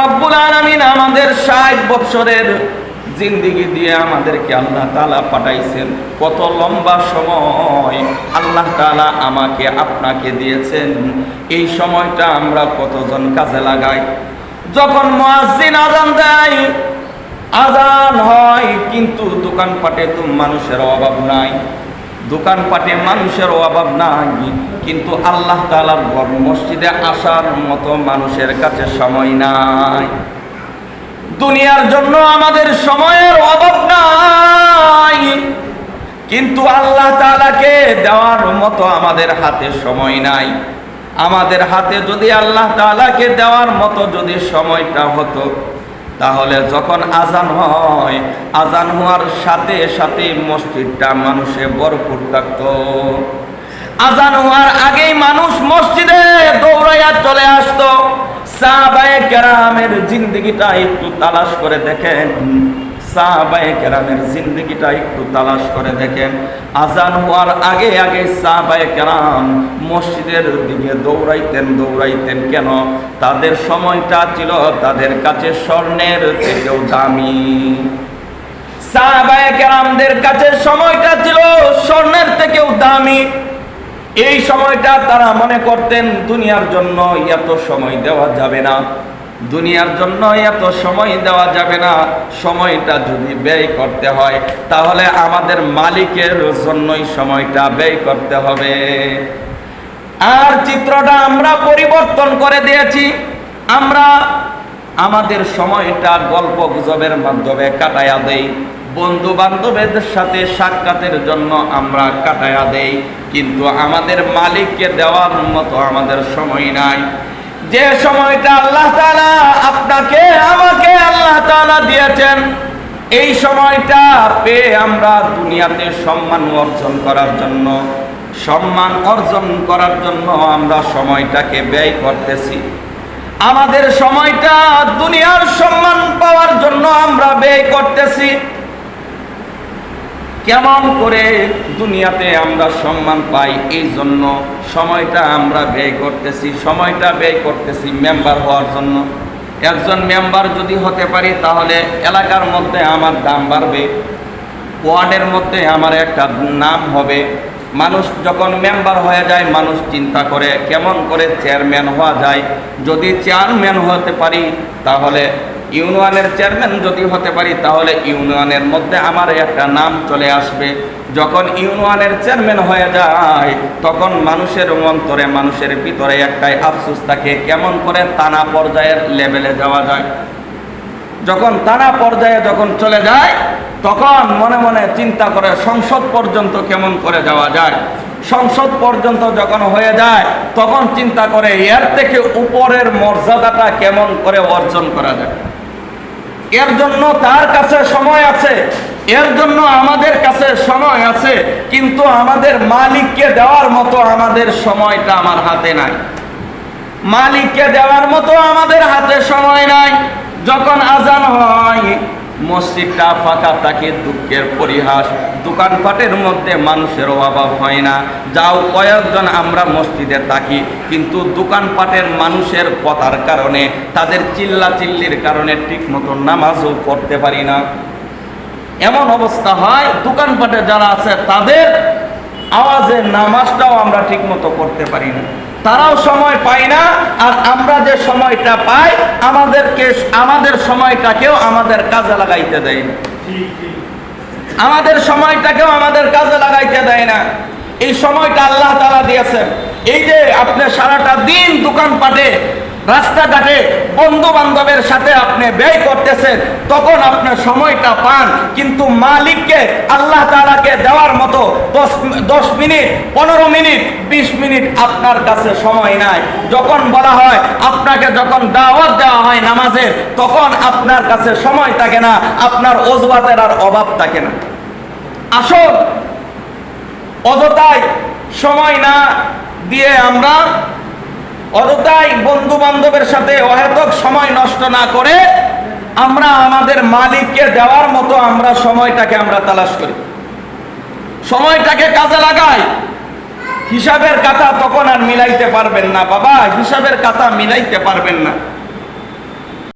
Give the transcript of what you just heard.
রব্বুল আমাদের ষাট বৎসরের জিন্দিগি দিয়ে আমাদেরকে আল্লাহ তালা পাঠাইছেন। কত লম্বা সময় আল্লাহ তালা আমাকে, আপনাকে দিয়েছেন। এই সময়টা আমরা কতজন কাজে লাগাই? যখন মুয়াজ্জিন আজান দেয় আজান হয়, কিন্তু দোকানপাটে তো মানুষের অভাব নাই। দোকানপাটে মানুষের অভাব নাই, কিন্তু আল্লাহ তালার ঘর মসজিদে আসার মতো মানুষের কাছে সময় নাই। দুনিয়ার জন্য আমাদের সময়ের অভাব নাই, কিন্তু আল্লাহ তালাকে দেওয়ার মতো আমাদের হাতে সময় নাই। আমাদের হাতে যদি আল্লাহ তালাকে দেওয়ার মতো যদি সময়টা হতো তাহলে যখন আজান হয়, আজান হওয়ার সাথে সাথে মসজিদটা মানুষে ভরপুর থাকত। আজান হওয়ার আগেই মানুষ মসজিদে দৌড়াইয়া চলে আসতো। সাহাবায়ে কেরামের জিন্দিগিটা একটু তালাশ করে দেখেন। সাহাবায়ে কেরামের জিন্দগিটা একটু তালাশ করে দেখেন। আজান হওয়ার আগে আগে সাহাবায়ে কেরাম মসজিদের দিকে দৌড়াইতেন দৌড়াইতেন কেন? তাদের সময়টা ছিল তাদের কাছে স্বর্ণের থেকেও দামি। কাছে সময়টা ছিল স্বর্ণের থেকেও দামি। এই সময়টা তারা মনে করতেন, দুনিয়ার জন্য এত সময় দেওয়া যাবে না। দুনিয়ার জন্য এত সময় দেওয়া যাবে না, সময়টা যদি ব্যয় করতে হয়, তাহলে আমাদের মালিকের জন্যই সময়টা ব্যয় করতে হবে। আর চিত্রটা আমরা পরিবর্তন করে দিয়েছি। আমরা আমাদের সময়টা গল্প গুজবের মাধ্যমে কাটায়া দেই বন্ধু বান্ধবের সাথে সাক্ষাতের জন্য আমরা কাটায়া দেই, কিন্তু আমাদের মালিককে দেওয়ার মতো আমাদের সময় নাই। যে সময়টা আল্লাহ তাআলা আপনাকে, আমাকে আল্লাহ তাআলা দিয়েছেন, এই সময়টা পেয়ে আমরা দুনিয়াতে সম্মান অর্জন করার জন্য, সম্মান অর্জন করার জন্য আমরা সময়টাকে ব্যয় করতেছি। আমাদের সময়টা দুনিয়ার সম্মান পাওয়ার জন্য আমরা ব্যয় করতেছি। কেমন করে দুনিয়াতে আমরা সম্মান পাই এই জন্য সময়টা আমরা ব্যয় করতেছি, সময়টা ব্যয় করতেছি মেম্বার হওয়ার জন্য। একজন মেম্বার যদি হতে পারি, তাহলে এলাকার মধ্যে আমার দাম বাড়বে, ওয়ার্ডের মধ্যে আমার একটা নাম হবে। মানুষ যখন মেম্বার হয়ে যায়, মানুষ চিন্তা করে কেমন করে চেয়ারম্যান হওয়া যায়। যদি চেয়ারম্যান হতে পারি, তাহলে ইউনিয়নের চেয়ারম্যান যদি হতে পারি, তাহলে ইউনিয়নের মধ্যে আমার একটা নাম চলে আসবে। যখন ইউনিয়নের চেয়ারম্যান হয়ে যায়, তখন মানুষের অন্তরে, মানুষের ভিতরে একটাই আফসুস থাকে, কেমন করে তানা পর্যায়ের লেভেলে যাওয়া যায়। যখন তানা পর্যায়ে যখন চলে যায়, তখন মনে মনে চিন্তা করে সংসদ পর্যন্ত কেমন করে যাওয়া যায়। সংসদ পর্যন্ত যখন হয়ে যায়, তখন চিন্তা করে এর থেকে উপরের মর্যাদাটা কেমন করে অর্জন করা যায়। এর জন্য তার কাছে সময় আছে, এর জন্য আমাদের কাছে সময় আছে, কিন্তু আমাদের মালিককে দেওয়ার মতো আমাদের সময়টা আমার হাতে নাই। মালিককে দেওয়ার মতো আমাদের হাতে সময় নাই। যখন আজান হয় মসজিদটা ফাঁকা থাকে, দুঃখের পরিহাস। দোকানপাটের মধ্যে মানুষের অভাব হয় না। যাও কয়েকজন, আমরা মসজিদে থাকি। কিন্তু দোকানপাটের মানুষের কথার কারণে, তাদের চিল্লা চিল্লির কারণে ঠিক মতো নামাজও পড়তে পারি না। এমন অবস্থা হয়, দোকানপাটে যারা আছে, তাদের আওয়াজের নামাজটাও আমরা ঠিক মতো করতে পারি না। তারাও সময় পায় না, আর আমরা যে সময়টা পাই, আমাদেরকে আমাদের সময়টাকেও আমাদের কাজে লাগাইতে দেয় না। আমাদের সময়টাকেও আমাদের কাজে লাগাইতে দেয় না। এই সময়টা আল্লাহ তালা দিয়েছেন। এই যে আপনি সারাটা দিন দোকানপাটে রাস্তাঘাটে বন্ধু বান্ধবের সাথে আপনি ব্যয় করতেছেন, তখন আপনার সময়টা পান। কিন্তু মালিককে, আল্লাহ তালাকে দেওয়ার মতো দশ দশ মিনিট, পনেরো মিনিট, বিশ মিনিট আপনার কাছে সময় নাই। যখন বলা হয়, আপনাকে যখন দাওয়াত দেওয়া হয় নামাজের তখন আপনার কাছে সময় থাকে না, আপনার অজবাতের আর অভাব থাকে না। আসল অযথায় সময় না দিয়ে আমরা অযথাই বন্ধু বান্ধবের সাথে অহেতক সময় নষ্ট না করে আমরা আমাদের মালিককে দেওয়ার মতো আমরা সময়টাকে আমরা তালাশ করি। সময়টাকে কাজে লাগাই। হিসাবের কাতা তখন আর মিলাইতে পারবেন না, বাবা। হিসাবের কাতা মিলাইতে পারবেন না।